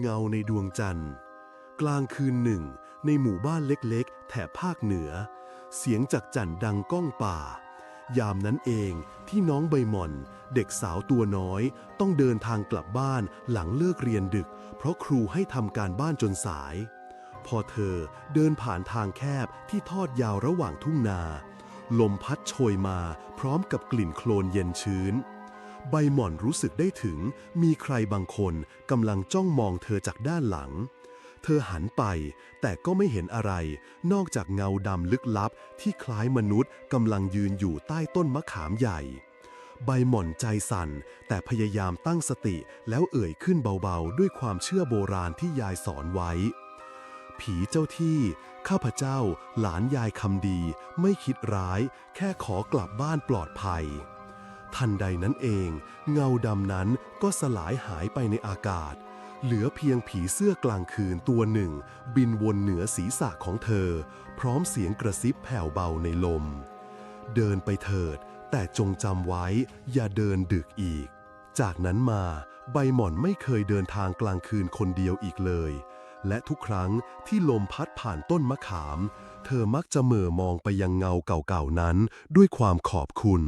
เงาในดวงจันทร์ กลางคืนหนึ่ง ในหมู่บ้านเล็กๆ แถบภาคเหนือ เสียงจากจันทร์ดังก้องป่า ยามนั้นเองที่น้องใบหม่อน เด็กสาวตัวน้อย ต้องเดินทางกลับบ้านหลังเลิกเรียนดึก เพราะครูให้ทำการบ้านจนสาย พอเธอเดินผ่านทางแคบที่ทอดยาวระหว่างทุ่งนา ลมพัดโชยมาพร้อมกับกลิ่นโคลนเย็นชื้น ใบหม่อนรู้สึกได้ถึงมีใครบางคนกำลังจ้องมองเธอจากด้านหลัง เธอหันไป แต่ก็ไม่เห็นอะไร นอกจากเงาดำลึกลับที่คล้ายมนุษย์กำลังยืนอยู่ใต้ต้นมะขามใหญ่ ใบหม่อนใจสั่น แต่พยายามตั้งสติแล้วเอ่ยขึ้นเบาๆ ด้วยความเชื่อโบราณที่ยายสอนไว้ ผีเจ้าที่ข้าพเจ้าหลานยายคำดี ไม่คิดร้าย แค่ขอกลับบ้านปลอดภัย ทันใดนั้นเอง เงาดำนั้นก็สลายหายไปในอากาศ เหลือเพียงผีเสื้อกลางคืนตัวหนึ่ง บินวนเหนือศีรษะของเธอ พร้อมเสียงกระซิบแผ่วเบาในลม เดินไปเถิด แต่จงจำไว้อย่าเดินดึกอีก จากนั้นมาใบหม่อนไม่เคยเดินทางกลางคืนคนเดียวอีกเลย และทุกครั้งที่ลมพัดผ่านต้นมะขาม เธอมักจะเหม่อมองไปยังเงาเก่าๆนั้นด้วยความขอบคุณ